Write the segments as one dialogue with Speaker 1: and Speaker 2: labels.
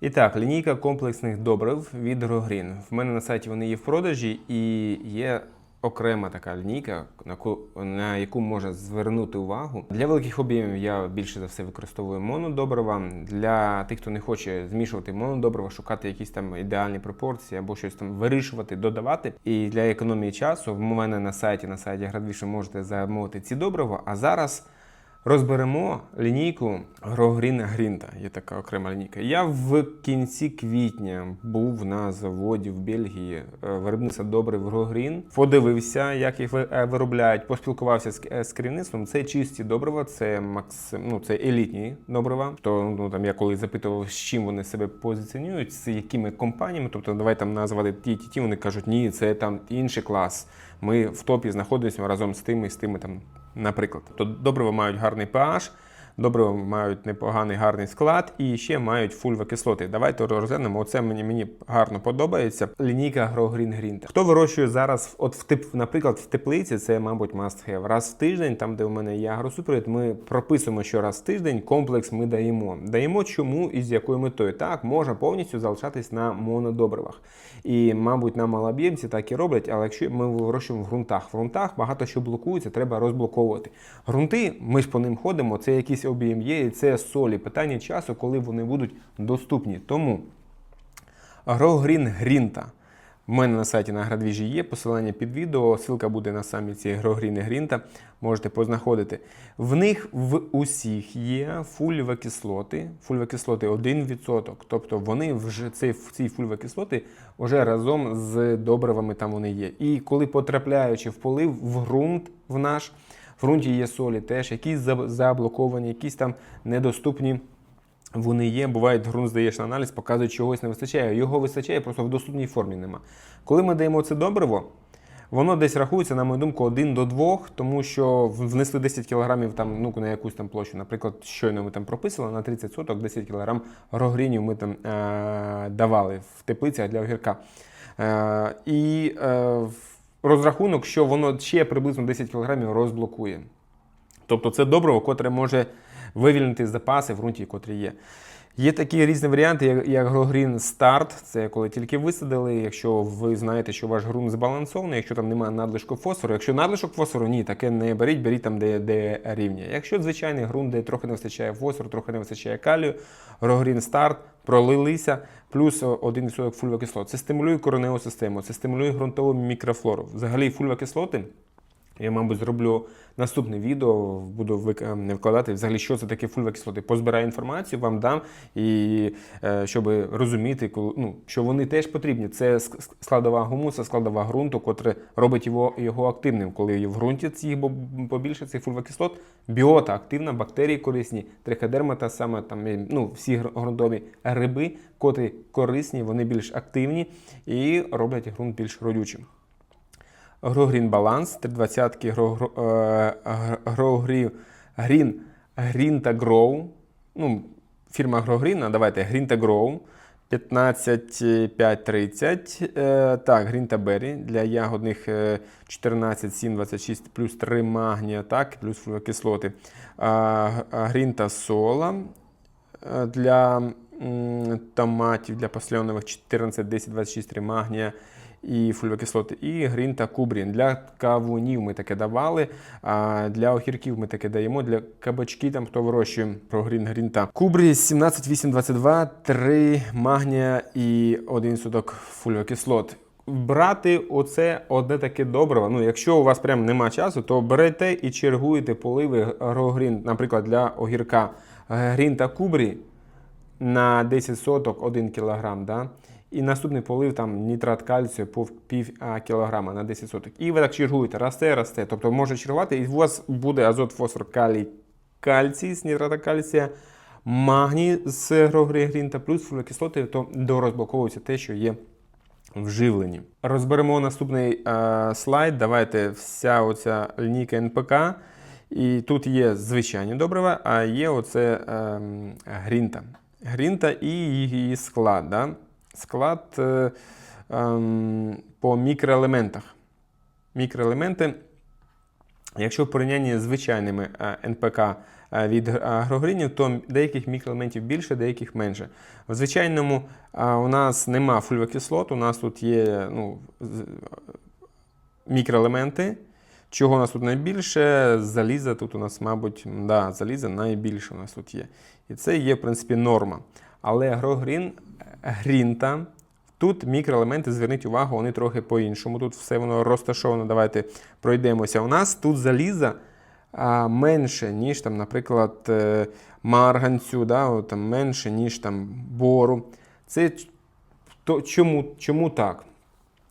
Speaker 1: І так, лінійка комплексних добрив від Грогрін. В мене на сайті вони є в продажі і є окрема така лінійка, на яку можна звернути увагу. Для великих об'ємів я більше за все використовую монодобрива. Для тих, хто не хоче змішувати монодобрива, шукати якісь там ідеальні пропорції або щось там вирішувати, додавати. І для економії часу в мене на сайті, на сайті Градвіше можете замовити ці добрива. А зараз. Розберемо лінійку Грогріна Грінта. Є така окрема лінійка. Я в кінці квітня був на заводі в Бельгії е, виробництва добрив Грогрін. Подивився, як їх е, виробляють, поспілкувався з, е, з керівництвом. Це чисті добрива, це макс, ну, це елітні добрива. То ну там я коли запитував, з чим вони себе позиціонують, з якими компаніями. Тобто, давай там назвати ті, ті, ті. Вони кажуть, ні, це там інший клас. Ми в топі знаходимося разом з тими, з тими там наприклад. То добрива мають гарний pH, добрива мають непоганий гарний склад і ще мають фульвокислоти. Давайте розглянемо. Оце мені, мені гарно подобається. Лінійка Грогрін Грінта. Хто вирощує зараз, от в тип, наприклад, в теплиці, це, мабуть, must have. Раз в тиждень, там, де у мене є агросупровід, ми прописуємо, що раз в тиждень комплекс ми даємо. Даємо чому і з якою метою. Так, можна повністю залишатись на монодобривах. І, мабуть, на малооб'ємці так і роблять, але якщо ми вирощуємо в ґрунтах, в ґрунтах багато що блокується, треба розблоковувати. Грунти, ми ж по ним ходимо, це об'єм є, і це солі. Питання часу, коли вони будуть доступні. Тому Агрогрін Грінта. В мене на сайті на Градвіжі є посилання під відео, ссылка буде на самі ці Грогріни Грінта, можете познаходити. В них в усіх є фульвокислоти, фульвокислоти 1%. Тобто вони вже ці, ці фульвокислоти вже разом з добривами там вони є. І коли потрапляючи в полив, в ґрунт в наш, в ґрунті є солі теж, якісь заблоковані, якісь там недоступні. Вони є, буває, ґрунт здаєш на аналіз, показує, чогось не вистачає. Його вистачає, просто в доступній формі нема. Коли ми даємо це добриво, воно десь рахується, на мою думку, 1 до 2, тому що внесли 10 кг там, ну, на якусь там площу. Наприклад, щойно ми там прописали на 30 соток 10 кг рогрінів ми там е- давали в теплицях для огірка. Е- і е- розрахунок, що воно ще приблизно 10 кг розблокує. Тобто це добриво, котре може вивільнити запаси в ґрунті, котрі є. Є такі різні варіанти, як, як Грогрін Старт, це коли тільки висадили. Якщо ви знаєте, що ваш ґрунт збалансований, якщо там немає надлишку фосфору. Якщо надлишок фосфору, ні, таке не беріть, беріть там, де, де рівня. Якщо звичайний ґрунт, де трохи не вистачає фосфору, трохи не вистачає калію, Грогрін Старт пролилися, плюс 1% фульвокислот. Це стимулює кореневу систему, це стимулює ґрунтову мікрофлору. Взагалі фульвокислоти. Я, мабуть, зроблю наступне відео, буду вик- ем, викладати взагалі, що це таке фульвокислоти. Позбираю інформацію, вам дам, і е, щоб розуміти, коли- ну, що вони теж потрібні. Це ск- ск- складова гумуса, складова ґрунту, котре робить його, його активним. Коли в ґрунті їх побільше цих фульвокислот, біота активна, бактерії корисні, триходермата, саме там ну, всі ґрунтові гриби, котрі корисні, вони більш активні і роблять ґрунт більш родючим. Грогрін Баланс, 320 Грогрів Грін Грін та Гроу. Ну, фірма Грогріна, давайте Грін та Гроу. 15,530. Е, так, Грін та Беррі для ягодних е, 14, 7, 26, плюс 3 магнія, так, плюс кислоти. Грін та Сола е, для томатів, для пасльонових 14, 10, 26, 3 магнія і фульвокислоти, і грін та кубрін. Для кавунів ми таке давали, а для огірків ми таке даємо. Для кабачки, там хто вирощує про грін, грін та кубрі 17, 8, 22, 3 магнія і 1 суток фульвокислот. Брати оце одне таке добриво. Ну, якщо у вас прям нема часу, то берете і чергуєте поливи грогрін, наприклад, для огірка грін та кубрі на 10 соток 1 кг. Да? І наступний полив там нітрат кальцію по пів кілограма на 10 соток. І ви так чергуєте, росте, росте. Тобто може чергувати, і у вас буде азот, фосфор, калій, кальцій з нітрата кальція, магній з грогрінта, плюс фолікислоти, то дорозблоковується те, що є в живленні. Розберемо наступний е, слайд. Давайте вся оця лінійка НПК. І тут є звичайні добрива, а є оце ем, грінта. Грінта і її склад. Да? Склад е, ем, по мікроелементах. Мікроелементи, якщо в порівнянні з звичайними е, НПК е, від г- агрогрінів, то деяких мікроелементів більше, деяких менше. В звичайному е, у нас нема фульвокислот, у нас тут є ну, мікроелементи. Чого у нас тут найбільше? Заліза тут у нас, мабуть, да, заліза найбільше у нас тут є. І це є, в принципі, норма. Але агрогрін, грінта, тут мікроелементи, зверніть увагу, вони трохи по-іншому. Тут все воно розташовано. Давайте пройдемося. У нас тут заліза менше, ніж, там, наприклад, е, марганцю, да, там, менше, ніж там, бору. Це то, чому, чому так?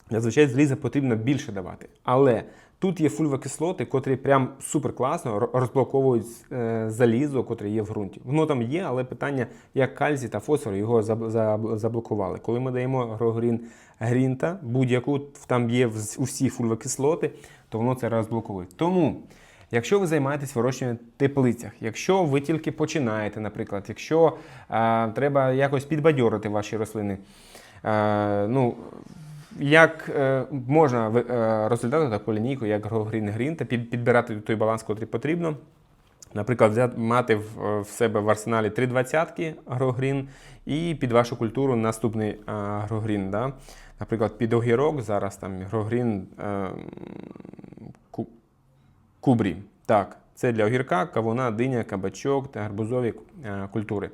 Speaker 1: Зазвичай заліза потрібно більше давати. Але тут є фульвокислоти, котрі прям супер класно розблоковують е, залізо, котре є в ґрунті. Воно там є, але питання, як кальцій та фосфор його заб- заб- заблокували. Коли ми даємо грогрін грінта, будь-яку там є усі фульвокислоти, то воно це розблоковує. Тому. Якщо ви займаєтесь вирощуванням теплицях, якщо ви тільки починаєте, наприклад, якщо е, треба якось підбадьорити ваші рослини, е, ну, як е, можна е, розглядати таку лінійку, як Грін Грін, та підбирати той баланс, який потрібно. Наприклад, взяти, мати в, в себе в арсеналі три двадцятки Грогрін і під вашу культуру наступний е, Грогрін. Да? Наприклад, під огірок зараз там Грогрін е, ку, кубрі. Так, це для огірка, кавуна, диня, кабачок та гарбузові е, культури.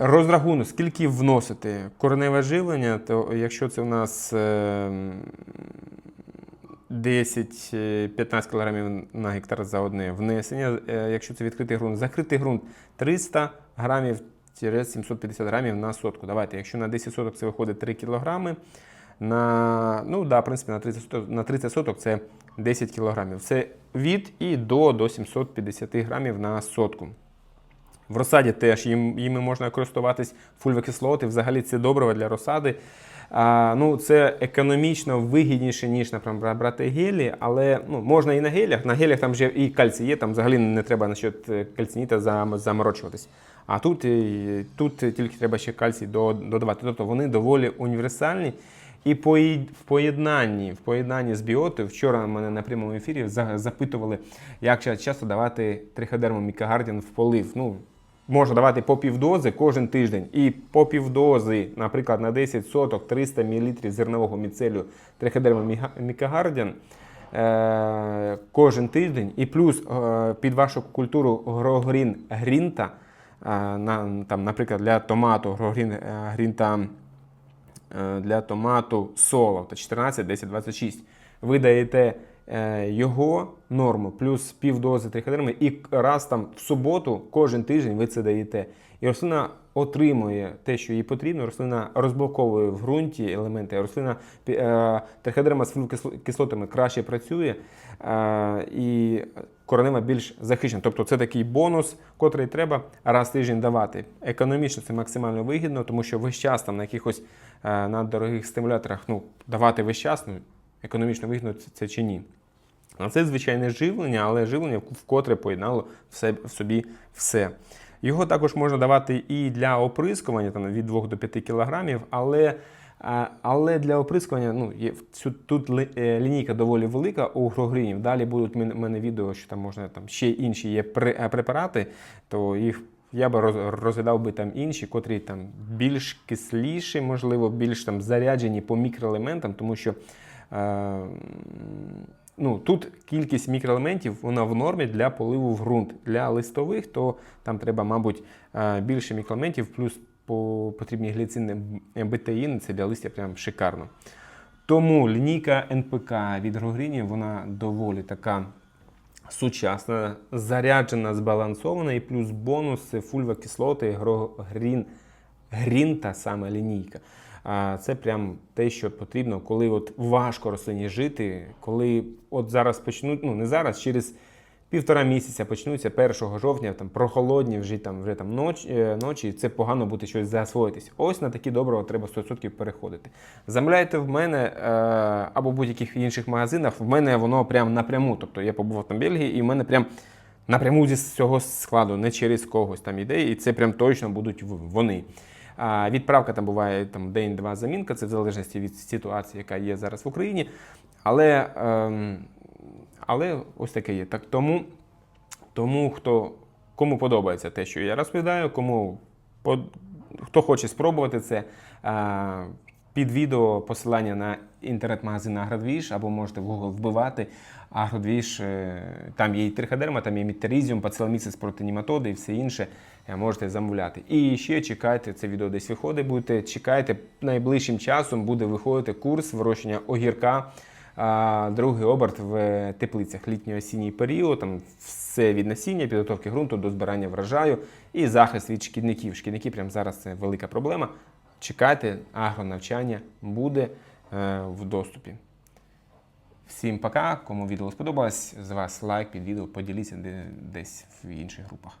Speaker 1: Розрахунок, скільки вносити кореневе живлення, то якщо це у нас е, 10-15 кг на гектар за одне внесення, е, якщо це відкритий ґрунт, закритий ґрунт 300 грамів 750 грамів на сотку. Давайте, якщо на 10 соток це виходить 3 кг, на, ну, да, в принципі, на 30 соток, на 30 соток це 10 кг. Це від і до, до 750 грамів на сотку. В розсаді теж їм, їми можна користуватись фульвокислоти. Взагалі це добриво для розсади. А, ну, це економічно вигідніше, ніж наприклад, брати гелі, але ну, можна і на гелях. На гелях там вже і кальцій є, там взагалі не треба насчет е, кальцініта заморочуватись. А тут, е, тут тільки треба ще кальцій додавати. Тобто вони доволі універсальні. І в поєднанні, в поєднанні з біоти, вчора мене на прямому ефірі запитували, як ча- часто давати триходерму мікагардін в полив. Ну, можна давати по півдози кожен тиждень. І по півдози, наприклад, на 10 соток 300 мл зернового міцелю триходерму мікагардін е, кожен тиждень. І плюс е, під вашу культуру грогрін грінта, е, на, там, наприклад, для томату грогрін грінта для томату соло та 14, 10, 26. Ви даєте його норму плюс півдози триходерми і раз там в суботу кожен тиждень ви це даєте. І рослина отримує те, що їй потрібно. Рослина розблоковує в ґрунті елементи. Рослина е, триходерма з кислотами краще працює е, і коренева більш захищена. Тобто це такий бонус, котрий треба раз тиждень давати. Економічно це максимально вигідно, тому що весь час там на якихось е, на дорогих стимуляторах ну, давати весь час, ну, економічно вигідно це чи ні. А це звичайне живлення, але живлення вкотре поєднало в, собі все. Його також можна давати і для оприскування там, від 2 до 5 кг, але, але для оприскування ну, є, тут е, лінійка доволі велика у грогрінів. Далі будуть в мене відео, що там можна там ще інші є е, препарати, то їх я би розглядав би там інші, котрі там більш кисліші, можливо, більш там заряджені по мікроелементам, тому що. Е, ну, тут кількість мікроелементів вона в нормі для поливу в ґрунт. Для листових, то там треба, мабуть, е, більше мікроелементів, плюс по потрібні гліцини бетаїни, це для листя прям шикарно. Тому лінійка НПК від Грогрінів, вона доволі така сучасна, заряджена, збалансована, і плюс бонус це фульвокислоти, грогрін, грінта саме лінійка. Це прям те, що потрібно, коли от важко рослині жити, коли от зараз почнуть, ну не зараз, через півтора місяця почнуться 1 жовтня, там прохолодні вже там вже там ноч, е, ночі, це погано буде щось засвоїтись. Ось на такі добрива треба 100% переходити. Замовляйте в мене е, або в будь-яких інших магазинах, в мене воно прям напряму. Тобто я побував там в Бельгії, і в мене прям напряму зі цього складу, не через когось там іде, і це прям точно будуть вони. Відправка там буває там день-два замінка, це в залежності від ситуації, яка є зараз в Україні. Але, ем, але ось таке є. Так тому, тому хто Кому подобається те, що я розповідаю, кому хто хоче спробувати це, під відео посилання на інтернет-магазин Агродвіж, або можете в Google вбивати Агродвіж. е, Там є і триходерма, там є мітерізіум, пацеломіцис проти німатоди і все інше. е, Можете замовляти. І ще чекайте, це відео десь виходить, будете чекайте, найближчим часом буде виходити курс вирощення огірка. Другий оберт в теплицях літньо-осінній період. Там все від насіння, підготовки ґрунту до збирання врожаю і захист від шкідників. Шкідники прямо зараз це велика проблема. Чекайте, агронавчання буде е, в доступі. Всім пока. Кому відео сподобалось, з вас лайк під відео, поділіться десь в інших групах.